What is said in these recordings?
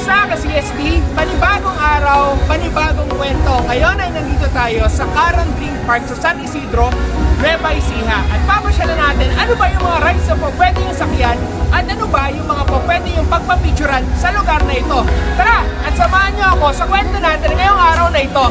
Kamusta ka CSB? Panibagong araw, panibagong kwento. Ngayon ay nandito tayo sa Caron Dream Park sa San Isidro, Nueva Ecija. At papasyalan natin ano ba yung mga rides na pwede yung sakyan at ano ba yung mga pwede yung pagpapicturan sa lugar na ito. Tara at samahan niyo ako sa kwento natin ngayong araw na ito.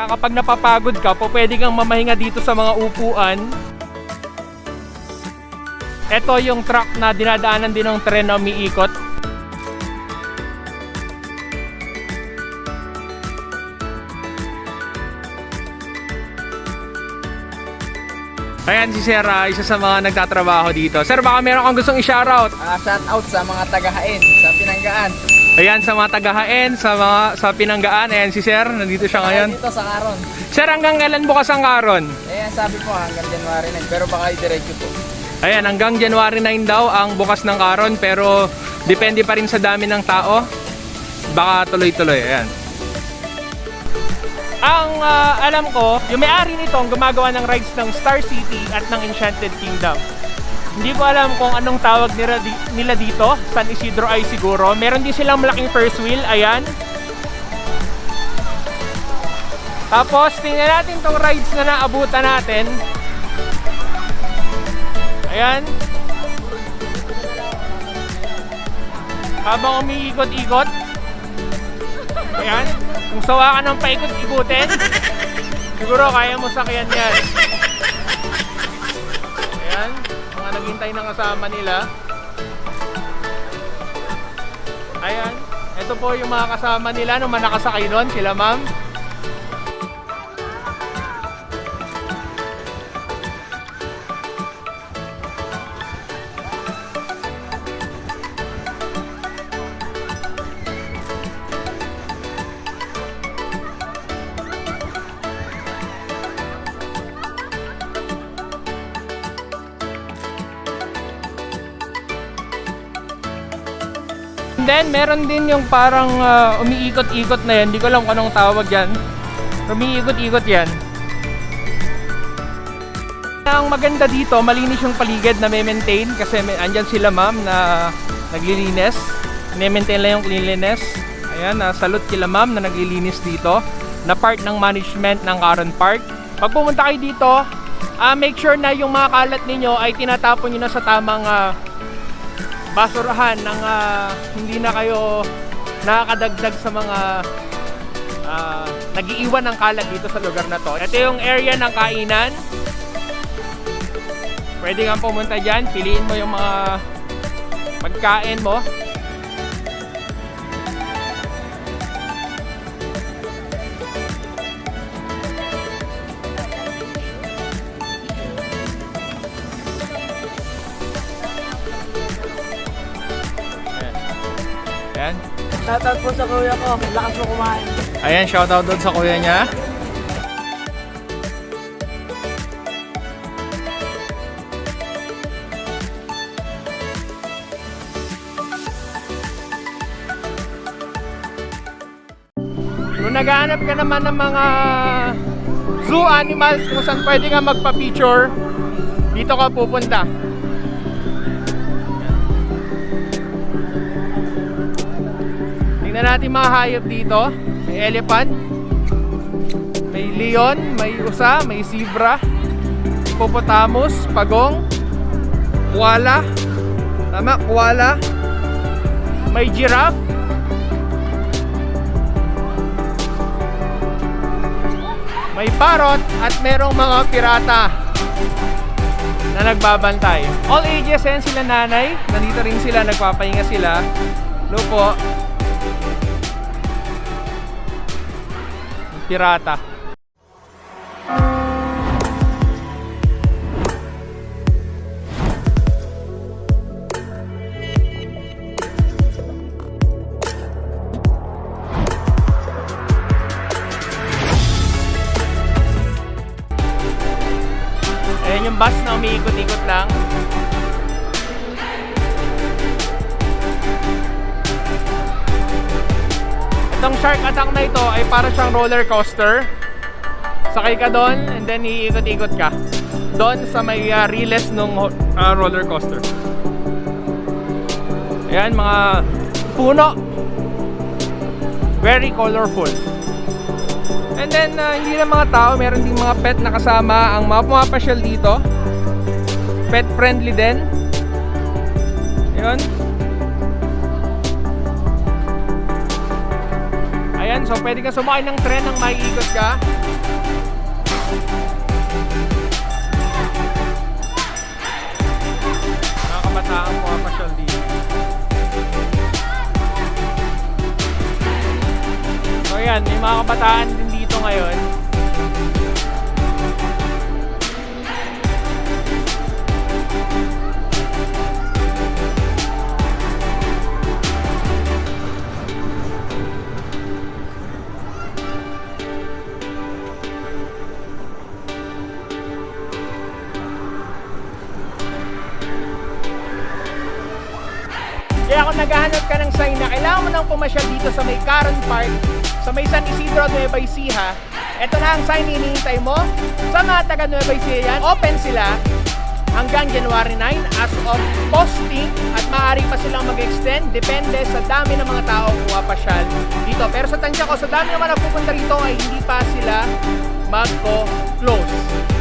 Nga kapag napapagod ka, po pwede kang mamahinga dito sa mga upuan. Ito yung truck na dinadaanan din ng tren na umiikot. Ayan si Sir, ah, isa sa mga nagtatrabaho dito. Sir, baka meron kang gustong i-shoutout. Ah, shout out sa mga taga-hain sa Pinanggaan. Ayan sa mga taga-haen, sa mga sa Pinanggaan. Ayan si Sir, nandito siya ngayon. Dito sa Karon. Sir, hanggang kailan bukas ang karon? Eh, sabi ko hanggang January 9, pero baka i-diretso po. Ayan, hanggang January 9 daw ang bukas ng karon pero depende pa rin sa dami ng tao. Baka tuloy-tuloy. Ayan. Ang ah, alam ko, yung may-ari nito ang gumagawa ng rides ng Star City at ng Enchanted Kingdom. Hindi ko alam kung anong tawag nila, nila dito. San Isidro ay siguro. Meron din silang malaking first wheel. Ayan. Tapos, tingnan natin tong rides na naabutan natin. Ayan. Habang umiikot-ikot. Ayan. Kung sawa ka ng paikot-ikutin, siguro kaya mo sakyan yan. Naghintay ng kasama nila. Ayan. Ito po yung mga kasama nila nung mga nakasakay doon, sila ma'am. Then, meron din yung parang ah, umiikot-ikot na yan. Hindi ko alam kung anong tawag yan. Umiikot-ikot yan. Ang maganda dito, malinis yung paligid na may maintain kasi may, andyan sila ma'am na naglilinis. May-maintain lang yung cleanliness. Ayan, na salute kila ma'am na naglilinis dito na part ng management ng Caron Park. Pag pumunta kayo dito, ah, make sure na yung mga kalat ninyo ay tinatapon nyo na sa tamang ah, basurahan ng ah, hindi na kayo nakakadagdag sa mga ah, nag-iiwan ng kalat dito sa lugar na to. Ito yung area ng kainan. Pwede kang pumunta dyan, piliin mo yung mga pagkain mo. Ayan. Shoutout po sa kuya ko. Lakas mo kumain. Ayan, shoutout doon sa kuya niya. Kung naghahanap ka naman ng mga zoo animals kung saan pwede nga magpa-picture, dito ka pupunta. Tingnan natin mga hayop dito. May elephant, may leon, may usa, may zebra, hippopotamus, pagong, koala, tama, koala, may giraffe, may parrot, at merong mga pirata na nagbabantay. All ages yan sila nanay. Nandito rin sila, nagpapahinga sila. Lupo. Pirata. Itong shark attack na ito ay para siyang roller coaster. Sakay ka doon and then iikot-ikot ka. Doon sa may uh, riles nung uh, roller coaster. Ayan mga puno. Very colorful. And then, uh, hindi lang mga tao, meron ding mga pet na kasama ang mga pumapasyal dito. Pet friendly din. Yun. Ayan, so pwede ka sumakay ng tren nang maiikot ka. Mga kabataan pumapasyal dito. So ayan, may mga kabataan din dito ngayon. Kung naghahanap ka ng sign na kailangan mo nang pumasyal dito sa may Caron Park, sa may San Isidro Nueva Ecija, ito na ang sign hinihintay mo. Sa mga taga Nueva Ecija yan, open sila hanggang January 9 as of posting at maaari pa silang mag-extend depende sa dami ng mga tao pumapasyal dito. Pero sa tansya ko, sa dami naman na pupunta rito ay hindi pa sila magko-close.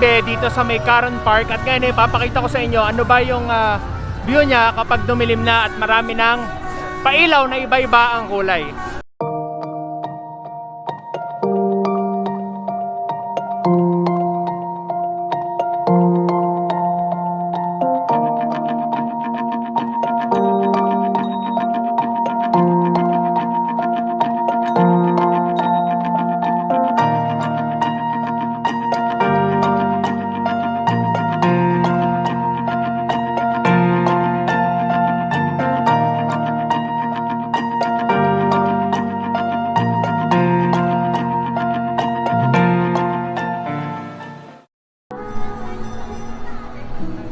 Gabi dito sa may Caron Park at ngayon eh, papakita ko sa inyo ano ba yung ah, view niya kapag dumilim na at marami ng pailaw na iba-iba ang kulay.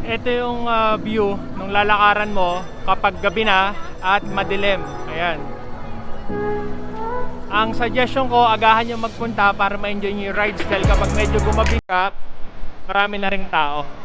Ito yung ah, view ng lalakaran mo kapag gabi na at madilim. Ayan. Ang suggestion ko, agahan yung magpunta para ma-enjoy nyo yung rides dahil kapag medyo gumabi ka, marami na ring tao.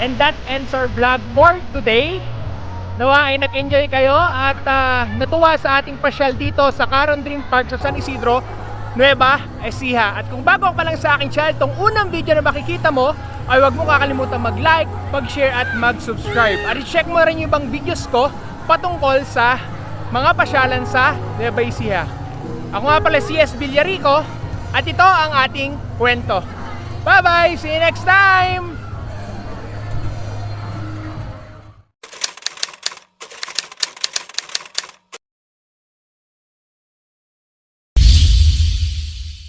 And that ends our vlog for today. Nawa ay nag-enjoy kayo at ah, natuwa sa ating pasyal dito sa Caron Dream Park sa San Isidro, Nueva Ecija. At kung bago ka lang sa aking channel, tong unang video na makikita mo, ay huwag mo kakalimutan mag-like, mag-share at mag-subscribe. At i-check mo rin yung ibang videos ko patungkol sa mga pasyalan sa Nueva Ecija. Ako nga pala si S. Villarico at ito ang ating kwento. Bye-bye! See you next time!